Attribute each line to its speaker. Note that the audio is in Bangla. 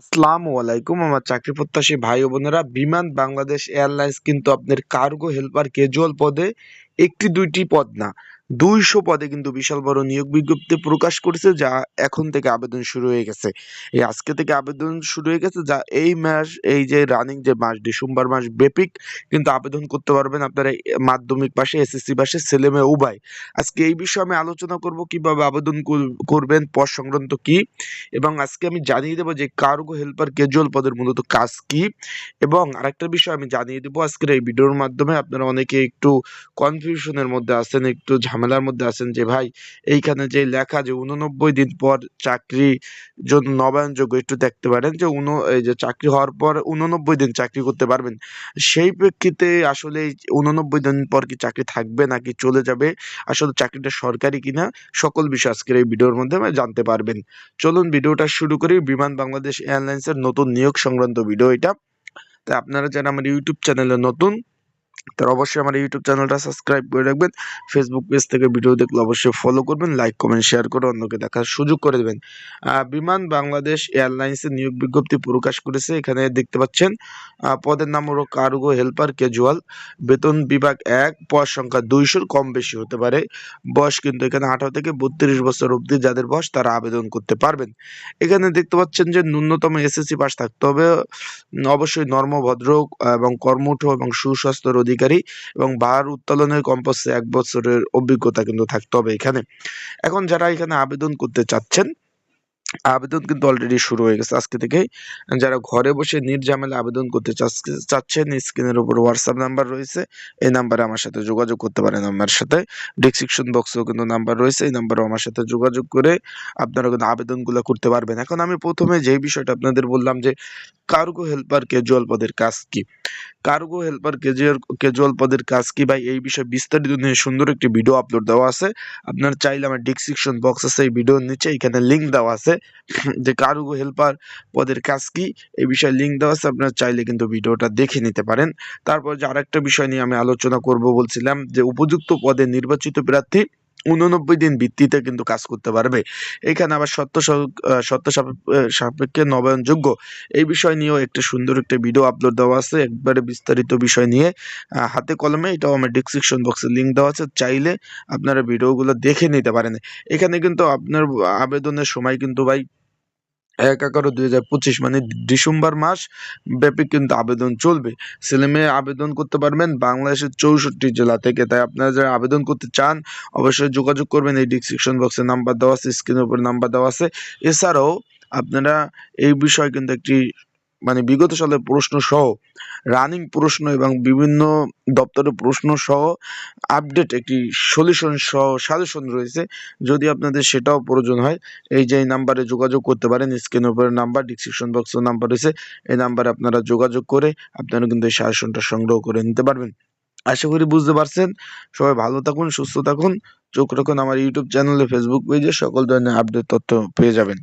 Speaker 1: আসসালামু আলাইকুম। আমার চাকরি প্রত্যাশী ভাই ও বোনেরা, বিমান বাংলাদেশ এয়ারলাইন্স কিন্তু আপনার কার্গো হেল্পার কেজুয়াল পদে একটি দুইটি পদ না দুইশো পদে কিন্তু বিশাল বড় নিয়োগ বিজ্ঞপ্তি প্রকাশ করেছে, যা এখন থেকে আবেদন শুরু হয়ে গেছে। এই আজকে থেকে আবেদন শুরু হয়ে গেছে, যা এই মাস, এই যে রানিং যে মাস, ডিসেম্বর মাস ব্যাপিক কিন্তু আবেদন করতে পারবেন আপনারা মাধ্যমিক পাশে এসএসসি পাশে, ছেলে মেয়ে উভয়। আজকে এই বিষয়ে আমি আলোচনা করব, কীভাবে আবেদন করবেন, পদ সংক্রান্ত কি, এবং আজকে আমি জানিয়ে দেবো যে কার্গো হেল্পার ক্যাজুয়াল পদের মূলত কাজ কি, এবং আরেকটা বিষয় আমি জানিয়ে দেবো, আজকের এই ভিডিওর মাধ্যমে আপনারা অনেকে একটু কনফিউশনের মধ্যে আছেন, একটু ঝামেলার মধ্যে আছেন যে, ভাই, এইখানে যে লেখা যে উননব্বই দিন পর চাকরি জন্য নবায়নযোগ্য একটু দেখতে পারেন যে উন, এই যে চাকরি হওয়ার পর উননব্বই দিন চাকরি করতে পারবেন। সেই প্রেক্ষিতে আসলে উননব্বই দিন পর কি চাকরি থাকবে নাকি চলে যাবে? আসলে চাকরিটা সরকারি কিনা? সকল বিষয় আজকের এই ভিডিওর মাধ্যমে জানতে পারবেন। চলুন ভিডিওটা শুরু করি। বিমান বাংলাদেশ এয়ারলাইন্সের নতুন নিয়োগ সংক্রান্ত ভিডিও এটা। তাই আপনারা যারা আমার ইউটিউব চ্যানেলে নতুন তারা অবশ্যই আমার ইউটিউব চ্যানেলটা সাবস্ক্রাইব করে রাখবেন। ফেসবুক পেজ থেকে ভিডিও দেখলে অবশ্যই ফলো করবেন লাইক কমেন্ট শেয়ার করে অন্যকে দেখার সুযোগ করে দেবেন। বিমান বাংলাদেশ এয়ারলাইন্সের নিয়োগ বিজ্ঞপ্তি প্রকাশ করেছে, এখানে দেখতে পাচ্ছেন পদের নাম হলো কার্গো হেল্পার ক্যাজুয়াল বেতন বিভাগ এক পদ সংখ্যা দুইশোর কম বেশি হতে পারে। বয়স কিন্তু এখানে আঠারো থেকে বত্রিশ বছর অবধি যাদের বয়স তারা আবেদন করতে পারবেন। এখানে দেখতে পাচ্ছেন যে ন্যূনতম এসএসসি পাস থাকতে হবে। অবশ্যই নর্ম, ভদ্র এবং কর্মঠ এবং সুস্বাস্থ্যের অধিকারী এবং বার উত্তোলনের কমপক্ষে এক বছরের অভিজ্ঞতা কিন্তু থাকতে হবে এখানে। এখন যারা এখানে আবেদন করতে চাচ্ছেন আবেদন কিন্তু অলরেডি শুরু হয়ে গেছে। আজকে থেকেই যারা ঘরে বসে নির্ঝামেলা আবেদন করতে চাচ- চাচ্ছেন, স্ক্রিনের উপর হোয়াটসঅ্যাপ নাম্বার রয়েছে। এই নাম্বারে আমার সাথে যোগাযোগ করতে পারেন আমার সাথে। ডিসক্রিপশন বক্সেও কিন্তু নাম্বার রয়েছে। এই নাম্বারে আমার সাথে যোগাযোগ করে আপনারা কিন্তু আবেদনগুলো করতে পারবেন। এখন আমি প্রথমে যে বিষয়টা আপনাদের বললাম যে কার্গো হেল্পার ক্যাজুয়াল পদের কাজ কি? কার্গো হেল্পার ক্যাজুয়াল ক্যাজুয়াল পদের কাজ কি? ভাই, এই বিষয়ে বিস্তারিত নিয়ে সুন্দর একটি ভিডিও আপলোড দেওয়া আছে। আপনার চাইলে আমার ডিসক্রিপশন বক্স আছে, এই ভিডিওর নিচে এখানে লিঙ্ক দেওয়া আছে। যে কারুগো হেল্পার পদের কাজ কি এই বিষয়ে লিঙ্ক দেওয়া আছে, আপনারা চাইলে কিন্তু ভিডিওটা দেখে নিতে পারেন। তারপর যে আরেকটা বিষয় নিয়ে আমি আলোচনা করব বলছিলাম, যে উপযুক্ত পদে নির্বাচিত প্রার্থী উননব্বই দিন ভিত্তিতে কিন্তু কাজ করতে পারবে। এখানে আবার সত্য সত্য সাপে- সাপেক্ষে নবায়নযোগ্য। এই বিষয় নিয়েও একটা সুন্দর একটা ভিডিও আপলোড দেওয়া আছে। একবারে বিস্তারিত বিষয় নিয়ে হাতে কলমে এটাও আমার ডিসক্রিপশন বক্সে লিঙ্ক দেওয়া আছে। চাইলে আপনারা ভিডিওগুলো দেখে নিতে পারেন। এখানে কিন্তু আপনার আবেদনের সময় কিন্তু ভাই এক এগারো দুই হাজার পঁচিশ মানে ডিসেম্বর মাস ব্যাপী কিন্তু আবেদন চলবে। ছেলে মেয়ে আবেদন করতে পারবেন বাংলাদেশের চৌষট্টি জেলা থেকে। তাই আপনারা যারা আবেদন করতে চান, অবশ্যই যোগাযোগ করবেন। এই ডিসক্রিপশন বক্সে নাম্বার দেওয়া আছে স্ক্রিনের উপর নাম্বার দেওয়া আছে। এছাড়াও আপনারা এই বিষয়ে কিন্তু একটি মানে বিগত সালের প্রশ্ন সহ রানিং প্রশ্ন এবং বিভিন্ন দপ্তরের প্রশ্ন সহ আপডেট একটি সলিউশন সহ সাজেশন রয়েছে। যদি আপনাদের সেটাও প্রয়োজন হয়, এই যে নাম্বারে যোগাযোগ করতে পারেন স্ক্রিনের উপরে নাম্বার ডিসক্রিপশন বক্সের নাম্বার রয়েছে। এই নাম্বারে আপনারা যোগাযোগ করে আপনারা কিন্তু এই সাজেশনটা সংগ্রহ করে নিতে পারবেন। আশা করি বুঝতে পারছেন। সবাই ভালো থাকুন, সুস্থ থাকুন। চোখ রাখুন আমার ইউটিউব চ্যানেলে ফেসবুক পেজে সকল ধরনের আপডেট তথ্য পেয়ে যাবেন।